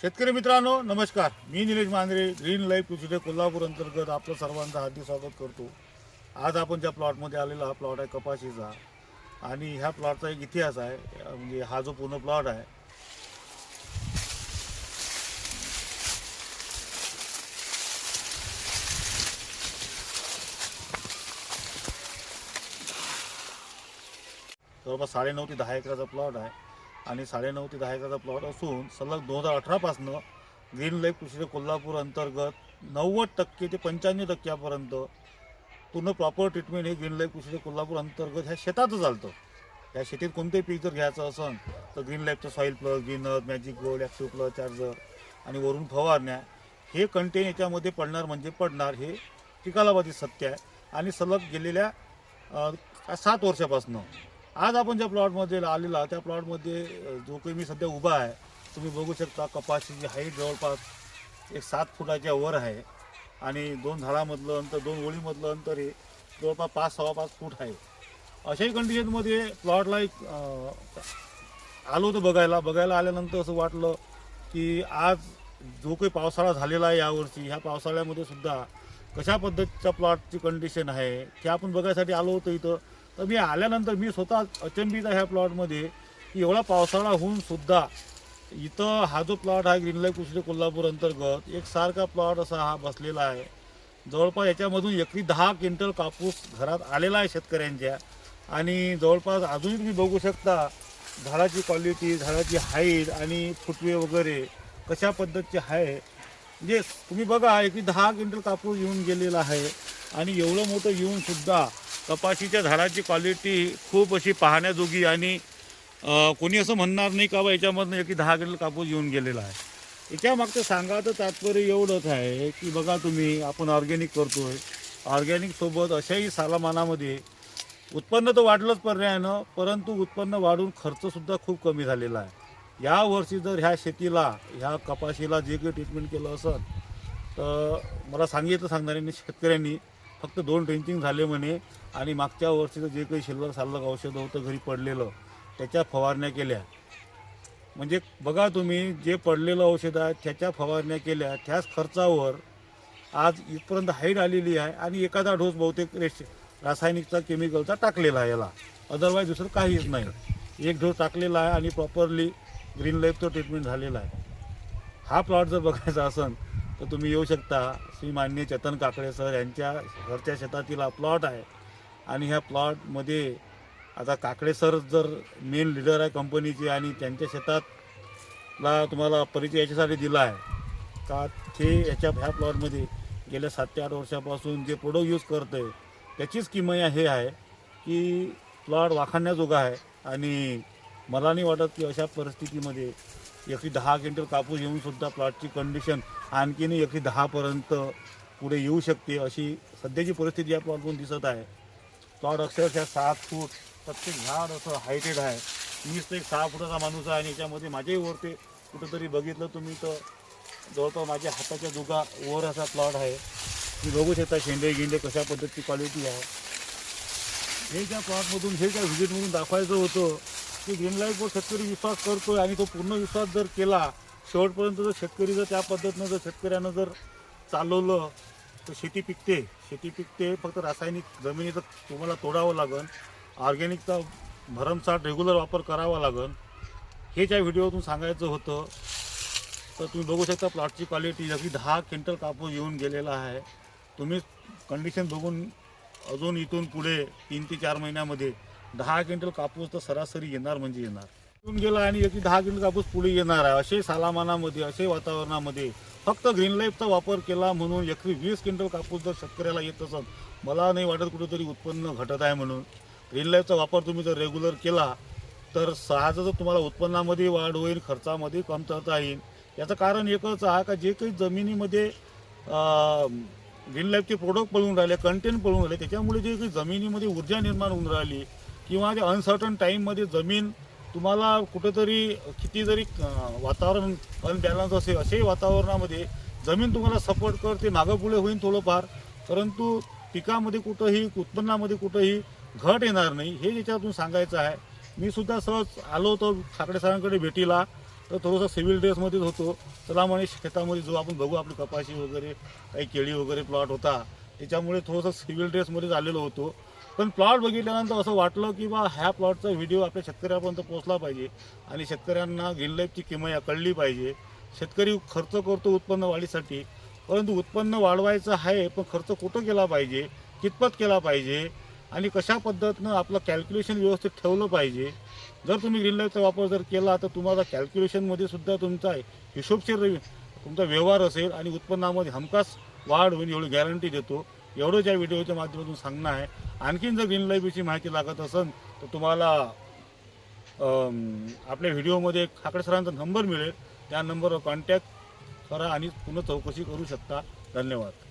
शेतकरी मित्रांनो नमस्कार. मी निलेश मांजरे ग्रीन लाईफ कृषी कोल्हापूर अंतर्गत आपलं सर्वांचं हार्दिक स्वागत करतो. आज आपण ज्या प्लॉटमध्ये आलेला हा प्लॉट आहे कपाशीचा. आणि ह्या प्लॉटचा एक इतिहास आहे म्हणजे हा जो पूर्ण प्लॉट आहे जवळपास साडेनऊ ते दहा एकराचा प्लॉट आहे. आणि साडेनऊ ते दहा एकराचा प्लॉट असून सलग दोन हजार अठरापासनं ग्रीन लाईफ कृषी कोल्हापूर अंतर्गत नव्वद टक्के ते पंच्याण्णव टक्क्यापर्यंत पूर्ण प्रॉपर ट्रीटमेंट हे ग्रीन लाईफ कृषी कोल्हापूर अंतर्गत ह्या शेतातच चालतं. ह्या शेतीत कोणतेही पीक जर घ्यायचं असेल तर green लाईफचं soil plus greener magic gold active plus charger आणि वरून फवारण्या हे कंटेन याच्यामध्ये पडणार म्हणजे पडणार हे पिकालाबाधित सत्य आहे. आणि सलग गेलेल्या सात वर्षापासून आज आपण ज्या प्लॉटमध्ये आलेला त्या प्लॉटमध्ये जो काही मी सध्या उभा आहे तुम्ही बघू शकता कपाशीची हाईट जवळपास एक सात फुटाच्या वर आहे. आणि दोन झाडामधलं अंतर दोन ओळीमधलं अंतर हे जवळपास पाच सव्वा पाच फूट आहे. अशाही कंडिशनमध्ये प्लॉटला एक आलो होतो बघायला. बघायला आल्यानंतर असं वाटलं की आज जो काही पावसाळा झालेला आहे यावर्षी ह्या पावसाळ्यामध्ये सुद्धा कशा पद्धतीच्या प्लॉटची कंडिशन आहे ते आपण बघायसाठी आलो होतो इथं. तर मी आल्यानंतर मी स्वतः अचंबित आहे ह्या प्लॉटमध्ये एवढा पावसाळा होऊन सुद्धा इथं हा जो प्लॉट आहे ग्रीन लाईफ कृषी कोल्हापूर अंतर्गत एक सारखा प्लॉट असा हा बसलेला आहे. जवळपास याच्यामधून एकरी दहा क्विंटल कापूस घरात आलेला आहे शेतकऱ्यांच्या. आणि जवळपास अजूनही तुम्ही बघू शकता झाडाची क्वालिटी झाडाची हाईट आणि फुटवे वगैरे कशा पद्धतीचे आहे. म्हणजे तुम्ही बघा एकरी दहा क्विंटल कापूस येऊन गेलेला आहे. आणि एवढं मोठं येऊन सुद्धा कपाशीच्या झाडाची क्वालिटी खूप अशी पाहण्याजोगी आणि कोणी असं म्हणणार नाही का बा याच्यामधनं एक दहा किलो कापूस येऊन गेलेला आहे. याच्या मागचं सांगायचं तात्पर्य एवढंच आहे की बघा तुम्ही आपण ऑर्गॅनिक करतोय. आहे सोबत अशाही सालामानामध्ये उत्पन्न तर वाढलंच पर्यायानं परंतु उत्पन्न वाढून खर्चसुद्धा खूप कमी झालेला आहे. या वर्षी जर ह्या शेतीला ह्या कपाशीला जे काही ट्रीटमेंट केलं असेल तर मला सांगितलं सांगणाऱ्यांनी शेतकऱ्यांनी फक्त दोन ड्रिंचिंग झाले म्हणे आणि मागच्या वर्षीचं जे काही शिल्लक सालक औषधं होतं घरी पडलेलं त्याच्या फवारण्या केल्या. म्हणजे बघा तुम्ही जे पडलेलं औषध आहे त्याच्या फवारण्या केल्या त्याच खर्चावर आज इथपर्यंत हाईट आलेली आहे आणि एखादा डोस बहुतेक रेश रासायनिकचा केमिकलचा टाकलेला आहे याला. अदरवाईज दुसरं काहीच नाही. एक डोस टाकलेला आहे आणि प्रॉपरली ग्रीन लाईफचं ट्रीटमेंट झालेलं आहे. हा प्लॉट जर बघायचा असेल तर तुम्ही येऊ शकता. श्री मान्य चेतन काकडे सर यांच्या घरच्या शेतातील हा प्लॉट आहे. आणि ह्या प्लॉटमध्ये आता काकडे सर जर मेन लिडर आहे कंपनीचे आणि त्यांच्या शेतातला तुम्हाला परिचय याच्यासाठी दिला आहे. का ते याच्या ह्या प्लॉटमध्ये गेल्या सात ते आठ वर्षापासून जे प्रोडक्ट यूज करत आहे त्याचीच किमया हे आहे की प्लॉट वाखाणण्याजोगा आहे. आणि मला नाही वाटत की अशा परिस्थितीमध्ये एकशे दहा क्विंटल कापूस येऊन सुद्धा प्लॉटची कंडिशन आणखीन एकशे दहापर्यंत पुढे येऊ शकते अशी सध्याची परिस्थिती या प्लॉटमधून दिसत आहे. प्लॉट अक्षरशः सात फूट प्रत्येक झाड असं हायटेड आहे. मीच तर एक सहा फुटाचा माणूस आहे आणि याच्यामध्ये माझ्याही वरते कुठंतरी बघितलं तुम्ही तर जवळपास माझ्या हाताच्या दुगा वर असा प्लॉट आहे. मी बघू शकता शेंडे गेंडे कशा पद्धतीची क्वालिटी आहे. हे ज्या प्लॉटमधून हे ज्या व्हिजिटमधून दाखवायचं होतं की ग्रीन लाईटवर शेतकरी विश्वास करतोय आणि तो पूर्ण विश्वास जर केला शेवटपर्यंत जर शेतकरी जर त्या पद्धतीनं जर शेतकऱ्यानं जर चालवलं तर शेती पिकते. शेती पिकते फक्त रासायनिक जमिनीचं तुम्हाला तोडावं लागन. ऑर्गॅनिकचा भरमसाठ रेग्युलर वापर करावा लागन. हे ज्या व्हिडिओतून सांगायचं होतं. तर तुम्ही बघू शकता प्लॉटची क्वालिटी अगदी दहा क्विंटल कापूस येऊन गेलेला आहे. तुम्ही कंडिशन बघून अजून इथून पुढे तीन ते चार महिन्यामध्ये दहा क्विंटल कापूस तर सरासरी येणार म्हणजे येणार. येऊन गेला आणि याची दहा क्विंटल कापूस पुढे येणार आहे. असे सालामानामध्ये असे वातावरणामध्ये फक्त ग्रीन लाईफचा वापर केला म्हणून एकरी वीस क्विंटल कापूस जर शेतकऱ्याला येत असत मला नाही वाटत कुठेतरी उत्पन्न घटत आहे म्हणून. ग्रीन लाईफचा वापर तुम्ही जर रेग्युलर केला तर साहजच तुम्हाला उत्पन्नामध्ये वाढ होईल खर्चामध्ये कमतरता येईल. याचं कारण एकच आहे का जे काही जमिनीमध्ये ग्रीन लाईफचे प्रोडक्ट पळून राहिले कंटेंट पळून राहिले त्याच्यामुळे जे काही जमिनीमध्ये ऊर्जा निर्माण होऊन राहिली किंवा ते अनसर्टन टाईममध्ये जमीन तुम्हाला कुठेतरी किती जरी वातावरण अनबॅलन्स असेल अशाही वातावरणामध्ये जमीन तुम्हाला सपोर्ट करते मागं पुढे होईल थोडंफार. परंतु पिकामध्ये कुठंही उत्पन्नामध्ये कुठंही घट येणार नाही हे ज्याच्यातून सांगायचं आहे. मी सुद्धा सहज आलो होतो ठाकरे सरांकडे भेटीला. तर थोडंसं सिव्हिल ड्रेसमध्येच होतो. चला म्हणे शेतामध्ये जो आपण बघू आपली कपाशी वगैरे काही केळी वगैरे प्लॉट होता. त्याच्यामुळे थोडंसं सिव्हिल ड्रेसमध्येच आलेलो होतो. पण प्लॉट बघितल्यानंतर असं वाटलं की बा ह्या प्लॉटचा व्हिडिओ आपल्या शेतकऱ्यापर्यंत पोहोचला पाहिजे आणि शेतकऱ्यांना ग्रीन लाईफची किमया कळली पाहिजे. शेतकरी खर्च करतो उत्पन्न वाढीसाठी परंतु उत्पन्न वाढवायचं आहे पण खर्च कुठं केला पाहिजे कितपत केला पाहिजे आणि कशा पद्धतीनं आपलं कॅल्क्युलेशन व्यवस्थित ठेवलं पाहिजे. जर तुम्ही ग्रीन लाईफचा वापर जर केला तर तुम्हाला कॅल्क्युलेशनमध्ये सुद्धा तुमचा हिशोबशीर तुमचा व्यवहार असेल आणि उत्पन्नामध्ये हमखास वाढ होईल एवढी गॅरंटी देतो. एवढंच या व्हिडिओच्या माध्यमातून सांगणं आहे. आणखीन जर ग्रीन लाईफविषयी माहिती लागत असेल तर तुम्हाला आपल्या व्हिडिओमध्ये खाकडे सरांचा नंबर मिळेल. त्या नंबरवर कॉन्टॅक्ट करा आणि पुन्हा चौकशी करू शकता. धन्यवाद.